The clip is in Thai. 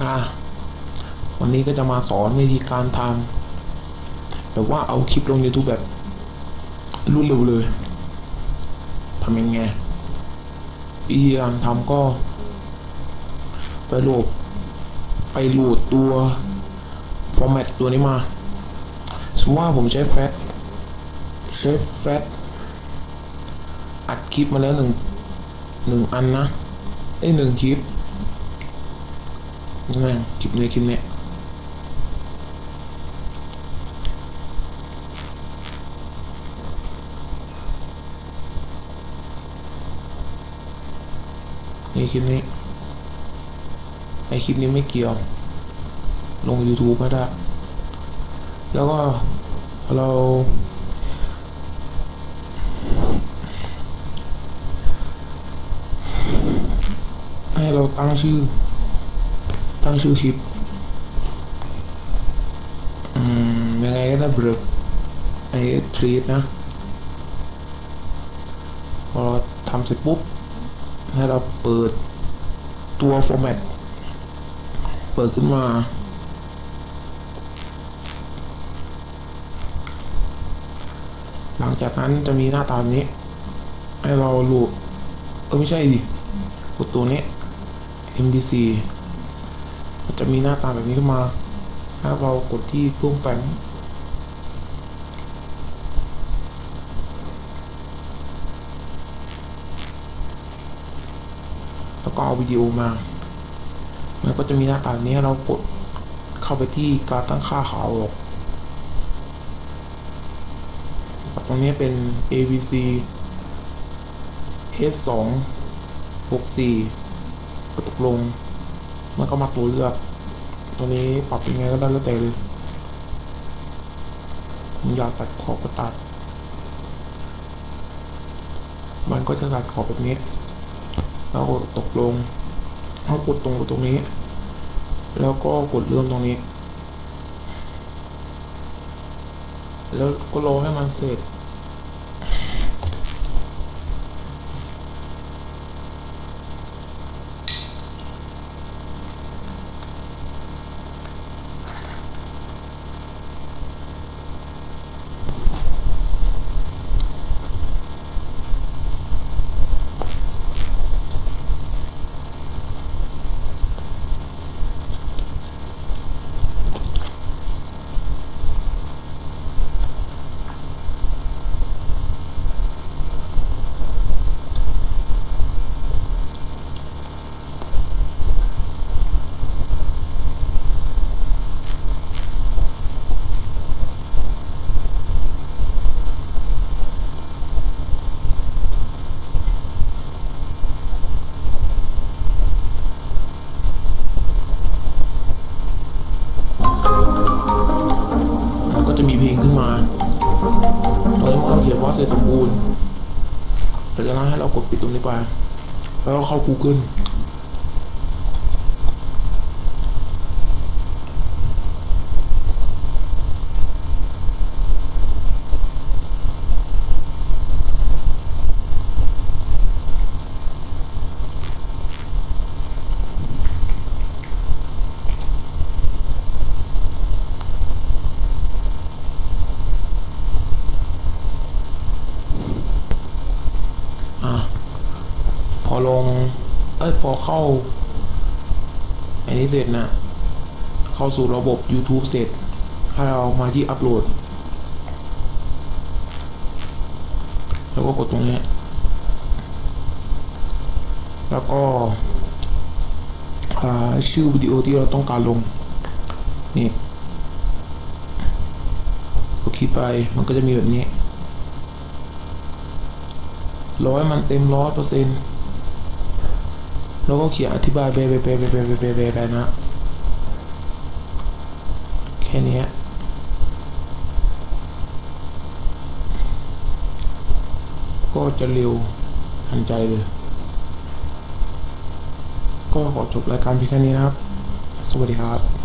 อะวันนี้ก็จะมาสอนวิธีการทำแบบว่าเอาคลิปลง YouTube แบบรวดเร็วเลยทำยังไงวิธีการทำก็ ไปโหลดไปโหลดตัวฟอร์แมตตัวนี้มา สมมติว่าผมใช้แฟตใช้แฟตอัดคลิปมาแล้วหนึ่งหนึ่งอันนะไอ้หนึ่งคลิป นี่แม่งคลิปนี้คลิปนี้นี่คลิปนี้ไอคลิปนี้ไม่เกี่ยว ลง YouTube ไม่ได้ แล้วก็เรา ให้เราตั้งชื่อ ตั้งชื่อคลิป อืม ยังไงก็ได้เบรกไอ้ทรีตนะ พอทำเสร็จปุ๊บ ให้เราเปิดตัวฟอร์แมตเปิดขึ้นมาหลังจากนั้นจะมีหน้าตาแบบนี้ ให้เราโหลดเออไม่ใช่ดิกดตัวนี้ MBC จะมีหน้าตาแบบนี้ขึ้นมา ถ้าเรากดที่เครื่องแฟ้มแล้วก็เอาวิดีโอมา มันก็จะมีหน้าตาแบบนี้เรากดเข้าไปที่การตั้งค่าขาวออกตรงนี้เป็น ABC S2 64ก็ตกลง มันก็มาตัวเลือกตัวนี้ปรับยังไงก็ได้แล้วแต่เลยผมอยากตัดขอบก็ตัด มันก็จะตัดขอบแบบนี้ แล้วก็ตกลงเอากดตรงกับตรงนี้ แล้วก็กดเริ่มตรงนี้ แล้วก็รอให้มันเสร็จ มันก็จะ มาตอนนี้มันก็เขียนว่าเสร็จสมบูรณ์แต่จะนั้นให้เรากดปิดตรงนี้ไป แล้วเข้า Google อะ พ อลง เอ้ยพอเข้า อันนี้เสร็จนะ เข้าสู่ระบบ YouTube เสร็จให้เรามาที่อัปโหลด แล้วก็กดตรงนี้ แล้วก็หาชื่อวิดีโอที่เราต้องการลง นี่กดคลิกไปมันก็จะมีแบบนี้ร้อยมันเต็มร้อยเปอร์เซ็นต์ แล้วก็เขียนอธิบายไปไปไปไปไปไปไปไปนะแค่นี้ก็จะเร็วทันใจเลย ก็ขอจบรายการเพียงแค่นี้นะครับ สวัสดีครับ